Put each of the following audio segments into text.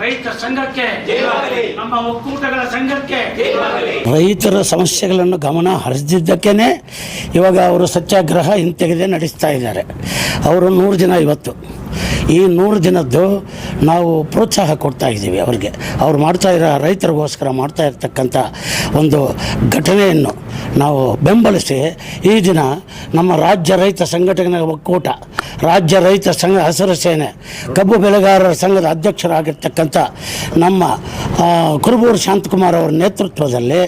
ರೈತ ಸಂಘಕ್ಕೆ ನಮ್ಮ ಒಕ್ಕೂಟಗಳ ಸಂಘಕ್ಕೆ ರೈತರ ಸಮಸ್ಯೆಗಳನ್ನು ಗಮನ ಹರಿಸಿದ್ದಕ್ಕೇನೆ ಇವಾಗ ಅವರು ಸತ್ಯಾಗ್ರಹ ಹಿಂತೆಗೆದೇ ನಡೆಸ್ತಾ ಇದ್ದಾರೆ. ಅವರು ನೂರು ದಿನ ಇವತ್ತು. ಈ ನೂರು ದಿನದ್ದು ನಾವು ಪ್ರೋತ್ಸಾಹ ಕೊಡ್ತಾ ಇದ್ದೀವಿ ಅವ್ರಿಗೆ. ಅವ್ರು ಮಾಡ್ತಾ ಇರೋ ರೈತರಿಗೋಸ್ಕರ ಮಾಡ್ತಾ ಇರ್ತಕ್ಕಂಥ ಒಂದು ಘಟನೆಯನ್ನು ನಾವು ಬೆಂಬಲಿಸಿ ಈ ದಿನ ನಮ್ಮ ರಾಜ್ಯ ರೈತ ಸಂಘಟನೆ ಒಕ್ಕೂಟ ರಾಜ್ಯ ರೈತ ಸಂಘ ಹಸಿರು ಸೇನೆ, ಕಬ್ಬು ಬೆಳೆಗಾರರ ಸಂಘದ ಅಧ್ಯಕ್ಷರಾಗಿರ್ತಕ್ಕಂಥ ನಮ್ಮ ಕುರುಬೂರು ಶಾಂತಕುಮಾರ್ ಅವರ ನೇತೃತ್ವದಲ್ಲಿ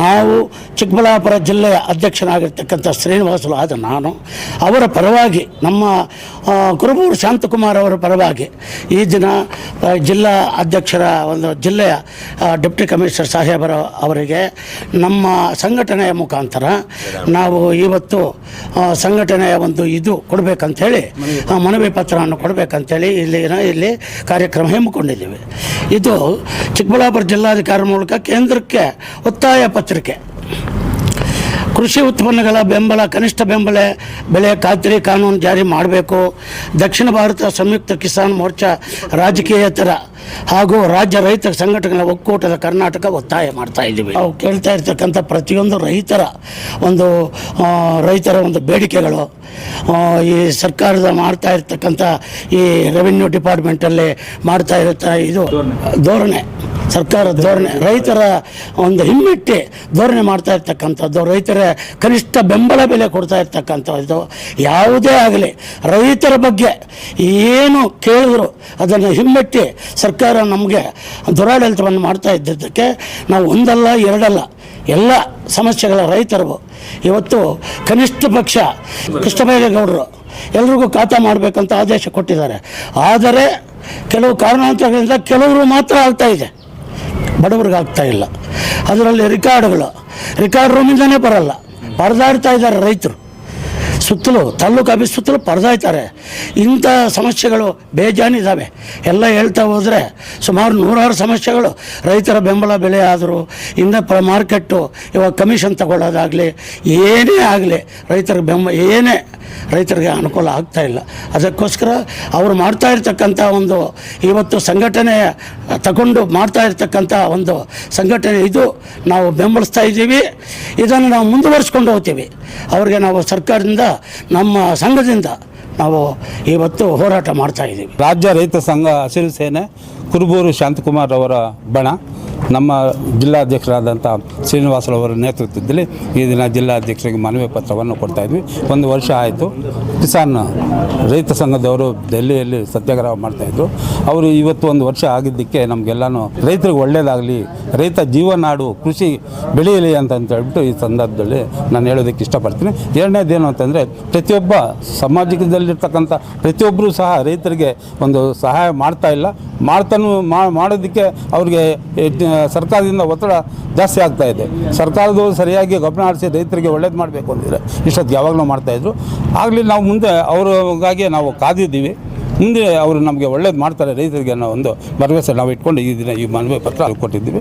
ನಾವು ಚಿಕ್ಕಬಳ್ಳಾಪುರ ಜಿಲ್ಲೆಯ ಅಧ್ಯಕ್ಷನಾಗಿರ್ತಕ್ಕಂಥ ಶ್ರೀನಿವಾಸಲು ಆದ ನಾನು, ಅವರ ಪರವಾಗಿ ನಮ್ಮ ಕುರುಬೂರು ಶಾಂತಕುಮಾರ್ ಅವರ ಪರವಾಗಿ ಈ ದಿನ ಜಿಲ್ಲಾ ಅಧ್ಯಕ್ಷರ ಒಂದು ಜಿಲ್ಲೆಯ ಡೆಪ್ಟಿ ಕಮಿಷನರ್ ಸಾಹೇಬರ ಅವರಿಗೆ ನಮ್ಮ ಸಂಘಟನೆಯ ಮುಖಾಂತರ ನಾವು ಇವತ್ತು ಸಂಘಟನೆಯ ಒಂದು ಇದು ಕೊಡಬೇಕಂಥೇಳಿ ಮನವಿ ಪತ್ರವನ್ನು ಕೊಡಬೇಕಂತೇಳಿ ಇಲ್ಲಿ ಇಲ್ಲಿ ಕಾರ್ಯಕ್ರಮ ಹಮ್ಮಿಕೊಂಡಿದ್ದೀವಿ. ಇದು ಚಿಕ್ಕಬಳ್ಳಾಪುರ ಜಿಲ್ಲಾಧಿಕಾರಿ ಮೂಲಕ ಕೇಂದ್ರಕ್ಕೆ ಒತ್ತಾಯ ಪತ್ರಿಕೆ. ಕೃಷಿ ಉತ್ಪನ್ನಗಳ ಬೆಂಬಲ, ಕನಿಷ್ಠ ಬೆಂಬಲ, ಬೆಲೆ ಖಾತ್ರಿ ಕಾನೂನು ಜಾರಿ ಮಾಡಬೇಕು. ದಕ್ಷಿಣ ಭಾರತ ಸಂಯುಕ್ತ ಕಿಸಾನ್ ಮೋರ್ಚಾ ರಾಜಕೀಯೇತರ ಹಾಗೂ ರಾಜ್ಯ ರೈತ ಸಂಘಟನೆಗಳ ಒಕ್ಕೂಟದ ಕರ್ನಾಟಕ ಒತ್ತಾಯ ಮಾಡ್ತಾ ಇದ್ದೀವಿ. ನಾವು ಕೇಳ್ತಾ ಇರ್ತಕ್ಕಂಥ ಪ್ರತಿಯೊಂದು ರೈತರ ಒಂದು ರೈತರ ಒಂದು ಬೇಡಿಕೆಗಳು ಈ ಸರ್ಕಾರದ ಮಾಡ್ತಾ ಇರ್ತಕ್ಕಂಥ ಈ ರೆವಿನ್ಯೂ ಡಿಪಾರ್ಟ್ಮೆಂಟಲ್ಲಿ ಮಾಡ್ತಾ ಇರುತ್ತ ಇದು ಧೋರಣೆ. ಸರ್ಕಾರ ಧೋರಣೆ. ರೈತರ ಒಂದು ಹಿಮ್ಮೆಟ್ಟಿ ಧೋರಣೆ ಮಾಡ್ತಾ ಇರ್ತಕ್ಕಂಥದ್ದು. ರೈತರ ಕನಿಷ್ಠ ಬೆಂಬಲ ಬೆಲೆ ಕೊಡ್ತಾ ಇರ್ತಕ್ಕಂಥದ್ದು. ಯಾವುದೇ ಆಗಲಿ ರೈತರ ಬಗ್ಗೆ ಏನು ಕೇಳಿದ್ರು ಅದನ್ನು ಹಿಮ್ಮೆಟ್ಟಿ ಸರ್ಕಾರ ನಮಗೆ ದುರಾಡಳಿತವನ್ನು ಮಾಡ್ತಾ ಇದ್ದಿದ್ದಕ್ಕೆ ನಾವು ಒಂದಲ್ಲ, ಎರಡಲ್ಲ, ಎಲ್ಲ ಸಮಸ್ಯೆಗಳ ರೈತರು. ಇವತ್ತು ಕನಿಷ್ಠ ಪಕ್ಷ, ಕೃಷ್ಣಬೈರೇಗೌಡರು ಎಲ್ರಿಗೂ ಖಾತಾ ಮಾಡಬೇಕಂತ ಆದೇಶ ಕೊಟ್ಟಿದ್ದಾರೆ. ಆದರೆ ಕೆಲವು ಕಾರಣಾಂತರಗಳಿಂದ ಕೆಲವರು ಮಾತ್ರ ಆಗ್ತಾ ಇದೆ. ಬಡವ್ರಿಗೆ ಆಗ್ತಾ ಇಲ್ಲ. ಅದರಲ್ಲಿ ರಿಕಾರ್ಡ್ಗಳು, ರಿಕಾರ್ಡ್ ರೂಮಿಂದನೇ ಬರಲ್ಲ. ಪರದಾಡ್ತಾ ಇದ್ದಾರೆ ರೈತರು. ಸುತ್ತಲೂ ತಾಲೂಕು ಆಫೀಸ್ ಸುತ್ತಲೂ ಪರದಾಯ್ತಾರೆ. ಇಂಥ ಸಮಸ್ಯೆಗಳು ಬೇಜಾನಿದ್ದಾವೆ ಎಲ್ಲ ಹೇಳ್ತಾ ಹೋದರೆ ಸುಮಾರು ನೂರಾರು ಸಮಸ್ಯೆಗಳು. ರೈತರ ಬೆಂಬಲ ಬೆಲೆ ಆದರೂ ಇಂದ ಪ ಮಾರ್ಕೆಟ್ಟು ಇವಾಗ ಕಮಿಷನ್ ತಗೊಳ್ಳೋದಾಗಲಿ, ಏನೇ ಆಗಲಿ ರೈತರ ಬೆಂಬಲ ಏನೇ ರೈತರಿಗೆ ಅನುಕೂಲ ಆಗ್ತಾ ಇಲ್ಲ. ಅದಕ್ಕೋಸ್ಕರ ಅವರು ಮಾಡ್ತಾ ಇರ್ತಕ್ಕಂಥ ಒಂದು ಇವತ್ತು ಸಂಘಟನೆ ತಗೊಂಡು ಮಾಡ್ತಾ ಇರ್ತಕ್ಕಂಥ ಒಂದು ಸಂಘಟನೆ ಇದು. ನಾವು ಬೆಂಬಲಿಸ್ತಾ ಇದ್ದೀವಿ. ಇದನ್ನು ನಾವು ಮುಂದುವರಿಸ್ಕೊಂಡು ಹೋಗ್ತೀವಿ. ಅವ್ರಿಗೆ ನಾವು ಸರ್ಕಾರದಿಂದ ನಮ್ಮ ಸಂಘದಿಂದ ನಾವು ಇವತ್ತು ಹೋರಾಟ ಮಾಡ್ತಾ ಇದ್ದೀವಿ. ರಾಜ್ಯ ರೈತ ಸಂಘ ಹಸಿರು ಸೇನೆ ಕುರುಬೂರು ಶಾಂತಕುಮಾರ್ ಅವರ ಬಣ. ನಮ್ಮ ಜಿಲ್ಲಾಧ್ಯಕ್ಷರಾದಂಥ ಶ್ರೀನಿವಾಸರವರ ನೇತೃತ್ವದಲ್ಲಿ ಈ ದಿನ ಜಿಲ್ಲಾಧ್ಯಕ್ಷರಿಗೆ ಮನವಿ ಪತ್ರವನ್ನು ಕೊಡ್ತಾ ಇದ್ವಿ. ಒಂದು ವರ್ಷ ಆಯಿತು. ಕಿಸಾನ್ ರೈತ ಸಂಘದವರು ದೆಹಲಿಯಲ್ಲಿ ಸತ್ಯಾಗ್ರಹ ಮಾಡ್ತಾಯಿದ್ರು ಅವರು ಇವತ್ತು ಒಂದು ವರ್ಷ ಆಗಿದ್ದಕ್ಕೆ ನಮಗೆಲ್ಲನೂ ರೈತರಿಗೆ ಒಳ್ಳೆಯದಾಗಲಿ ರೈತ ಜೀವನಾಡು ಕೃಷಿ ಬೆಳೆಯಲಿ ಅಂತ ಹೇಳ್ಬಿಟ್ಟು ಈ ಸಂದರ್ಭದಲ್ಲಿ ನಾನು ಹೇಳೋದಕ್ಕೆ ಇಷ್ಟಪಡ್ತೀನಿ. ಎರಡನೇದೇನು ಅಂತಂದರೆ ಪ್ರತಿಯೊಬ್ಬ ಸಮಾಜದಲ್ಲಿರ್ತಕ್ಕಂಥ ಪ್ರತಿಯೊಬ್ಬರೂ ಸಹ ರೈತರಿಗೆ ಒಂದು ಸಹಾಯ ಮಾಡ್ತಾ ಇಲ್ಲ. ಮಾಡ್ತಾನು ಮಾಡೋದಕ್ಕೆ ಅವ್ರಿಗೆ ಸರ್ಕಾರದಿಂದ ಒತ್ತಡ ಜಾಸ್ತಿ ಆಗ್ತಾ ಇದೆ. ಸರ್ಕಾರದವರು ಸರಿಯಾಗಿ ಗಮನ ಹರಿಸಿ ರೈತರಿಗೆ ಒಳ್ಳೇದು ಮಾಡಬೇಕು ಅಂದಿದ್ರೆ ಇಷ್ಟೊತ್ತು ಯಾವಾಗಲೂ ಮಾಡ್ತಾಯಿದ್ರು ಆಗಲಿ ನಾವು ಮುಂದೆ ಅವ್ರಿಗಾಗಿ ನಾವು ಕಾದಿದ್ದೀವಿ. ಮುಂದೆ ಅವರು ನಮಗೆ ಒಳ್ಳೇದು ಮಾಡ್ತಾರೆ ರೈತರಿಗೆ ಅನ್ನೋ ಒಂದು ಭರವಸೆ ನಾವು ಇಟ್ಕೊಂಡು ಈ ದಿನ ಈ ಮನವಿ ಪತ್ರ ಕೊಟ್ಟಿದ್ದೀವಿ.